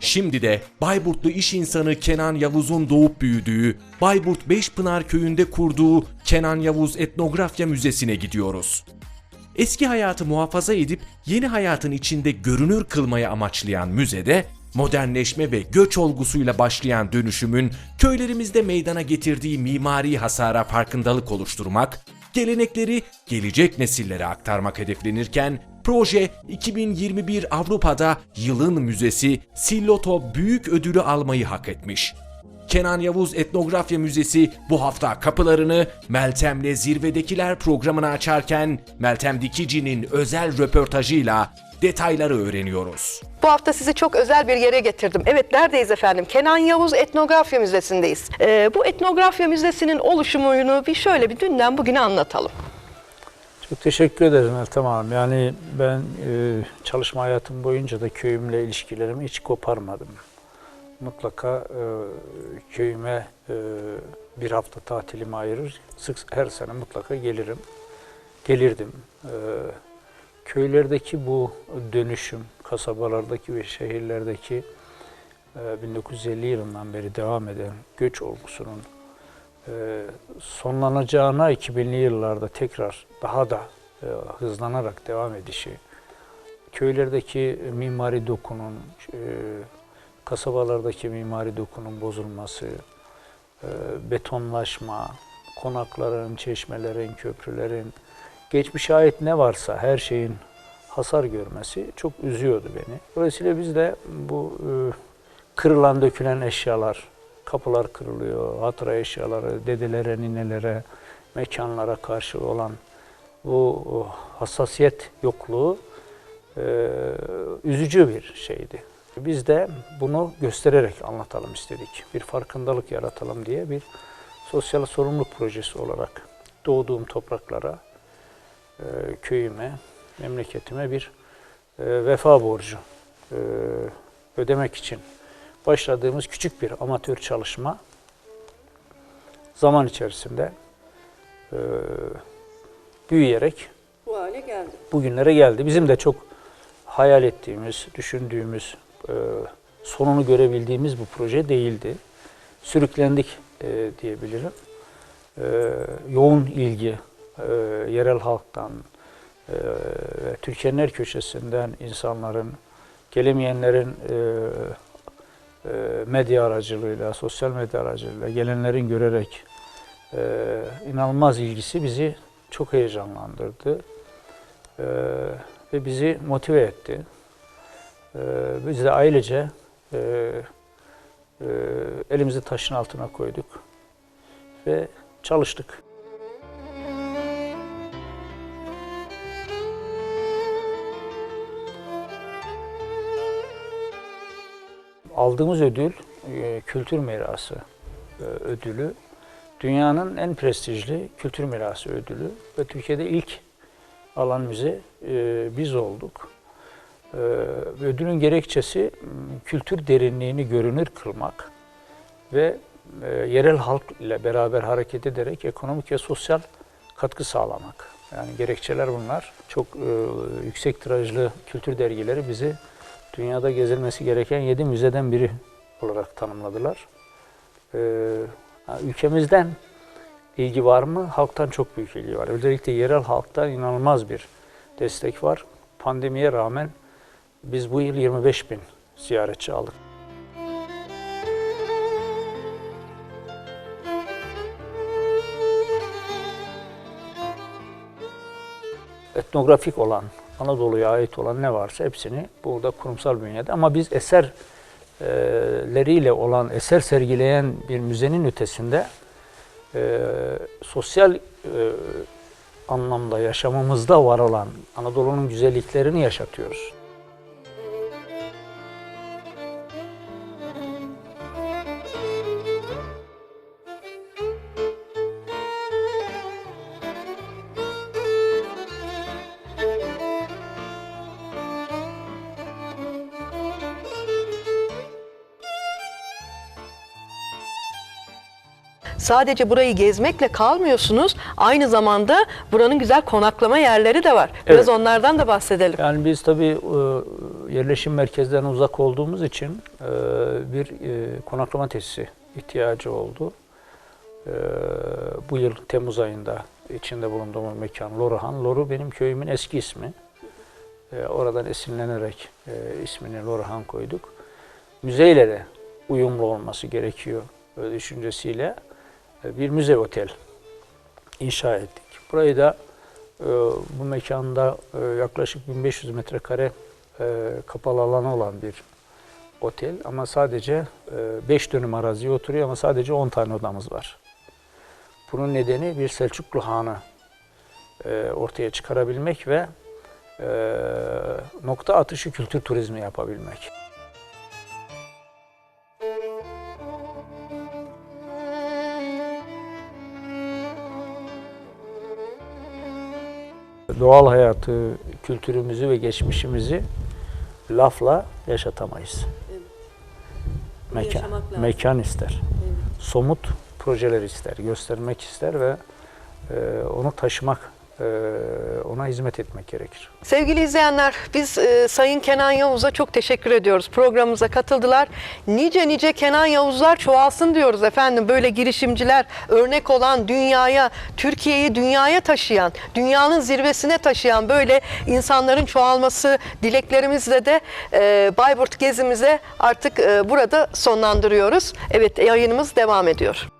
Şimdi de Bayburtlu iş insanı Kenan Yavuz'un doğup büyüdüğü, Bayburt Beşpınar köyünde kurduğu Kenan Yavuz Etnografya Müzesi'ne gidiyoruz. Eski hayatı muhafaza edip yeni hayatın içinde görünür kılmayı amaçlayan müzede, modernleşme ve göç olgusuyla başlayan dönüşümün köylerimizde meydana getirdiği mimari hasara farkındalık oluşturmak, gelenekleri gelecek nesillere aktarmak hedeflenirken, proje 2021 Avrupa'da Yılın Müzesi Silloto Büyük Ödülü almayı hak etmiş. Kenan Yavuz Etnografya Müzesi bu hafta kapılarını Meltem'le Zirvedekiler programını açarken Meltem Dikici'nin özel röportajıyla detayları öğreniyoruz. Bu hafta sizi çok özel bir yere getirdim. Evet neredeyiz efendim? Kenan Yavuz Etnografya Müzesi'ndeyiz. Ee, bu Etnografya Müzesi'nin oluşumunu bir şöyle bir dünden bugüne anlatalım. Çok teşekkür ederim Meltem Hanım. Yani ben e, çalışma hayatım boyunca da köyümle ilişkilerimi hiç koparmadım. Mutlaka e, köyüme e, bir hafta tatilimi ayırır. Sık her sene mutlaka gelirim. Gelirdim. E, köylerdeki bu dönüşüm, kasabalardaki ve şehirlerdeki e, 1950 yılından beri devam eden göç olgusunun e, sonlanacağına 2000'li yıllarda tekrar daha da e, hızlanarak devam edişi, köylerdeki mimari dokunun, e, kasabalardaki mimari dokunun bozulması, e, betonlaşma, konakların, çeşmelerin, köprülerin, geçmişe ait ne varsa her şeyin hasar görmesi çok üzüyordu beni. Dolayısıyla biz de bu e, kırılan dökülen eşyalar, kapılar kırılıyor, hatıra eşyaları, dedelere, ninelere, mekanlara karşı olan bu hassasiyet yokluğu e, üzücü bir şeydi. Biz de bunu göstererek anlatalım istedik. Bir farkındalık yaratalım diye bir sosyal sorumluluk projesi olarak doğduğum topraklara, e, köyüme, memleketime bir e, vefa borcu e, ödemek için başladığımız küçük bir amatör çalışma zaman içerisinde e, büyüyerek Bu hale geldi. bugünlere geldi. Bizim de çok hayal ettiğimiz, düşündüğümüz, e, sonunu görebildiğimiz bu proje değildi. Sürüklendik e, diyebilirim. E, yoğun ilgi e, yerel halktan, e, ve Türkiye'nin her köşesinden insanların, gelemeyenlerin e, e, medya aracılığıyla, sosyal medya aracılığıyla gelenlerin görerek e, inanılmaz ilgisi bizi çok heyecanlandırdı e, ve bizi motive etti. E, biz de ailece e, e, elimizi taşın altına koyduk ve çalıştık. Aldığımız ödül e, kültür mirası e, ödülü. Dünyanın en prestijli kültür mirası ödülü ve Türkiye'de ilk alan müze e, biz olduk. Ödülün gerekçesi kültür derinliğini görünür kılmak ve yerel halk ile beraber hareket ederek ekonomik ve sosyal katkı sağlamak. Yani gerekçeler bunlar. Çok e, yüksek tirajlı kültür dergileri bizi dünyada gezilmesi gereken yedi müzeden biri olarak tanımladılar. Ee, ülkemizden ilgi var mı? Halktan çok büyük ilgi var. Özellikle yerel halktan inanılmaz bir destek var. Pandemiye rağmen biz bu yıl 25 bin ziyaretçi aldık. etnografik olan, Anadolu'ya ait olan ne varsa hepsini burada kurumsal bünyede ama biz eserleriyle olan, eser sergileyen bir müzenin ötesinde e, sosyal e, anlamda yaşamımızda var olan Anadolu'nun güzelliklerini yaşatıyoruz. sadece burayı gezmekle kalmıyorsunuz. Aynı zamanda buranın güzel konaklama yerleri de var. Biraz evet. onlardan da bahsedelim. Yani biz tabii e, yerleşim merkezlerinden uzak olduğumuz için e, bir e, konaklama tesisi ihtiyacı oldu. Bu yıl Temmuz ayında içinde bulunduğum mekan Loruhan. Loru benim köyümün eski ismi. Oradan esinlenerek ismini Loruhan koyduk. Müzeyle uyumlu olması gerekiyor düşüncesiyle bir müze otel inşa ettik. Burayı da e, bu mekanda e, yaklaşık 1500 metrekare e, kapalı alanı olan bir otel ama sadece 5 dönüm araziye oturuyor ama sadece 10 tane odamız var. Bunun nedeni bir Selçuklu Hanı ortaya çıkarabilmek ve nokta atışı kültür turizmi yapabilmek. Doğal hayatı, kültürümüzü ve geçmişimizi lafla yaşatamayız. Mekan, mekan ister. Somut projeler ister, göstermek ister ve e, onu taşımak, ona hizmet etmek gerekir. Sevgili izleyenler, biz e, Sayın Kenan Yavuz'a çok teşekkür ediyoruz. Programımıza katıldılar. Nice nice Kenan Yavuzlar çoğalsın diyoruz efendim. Böyle girişimciler örnek olan dünyaya, Türkiye'yi dünyaya taşıyan, dünyanın zirvesine taşıyan böyle insanların çoğalması dileklerimizle de e, Bayburt gezimize artık e, burada sonlandırıyoruz. Evet yayınımız devam ediyor.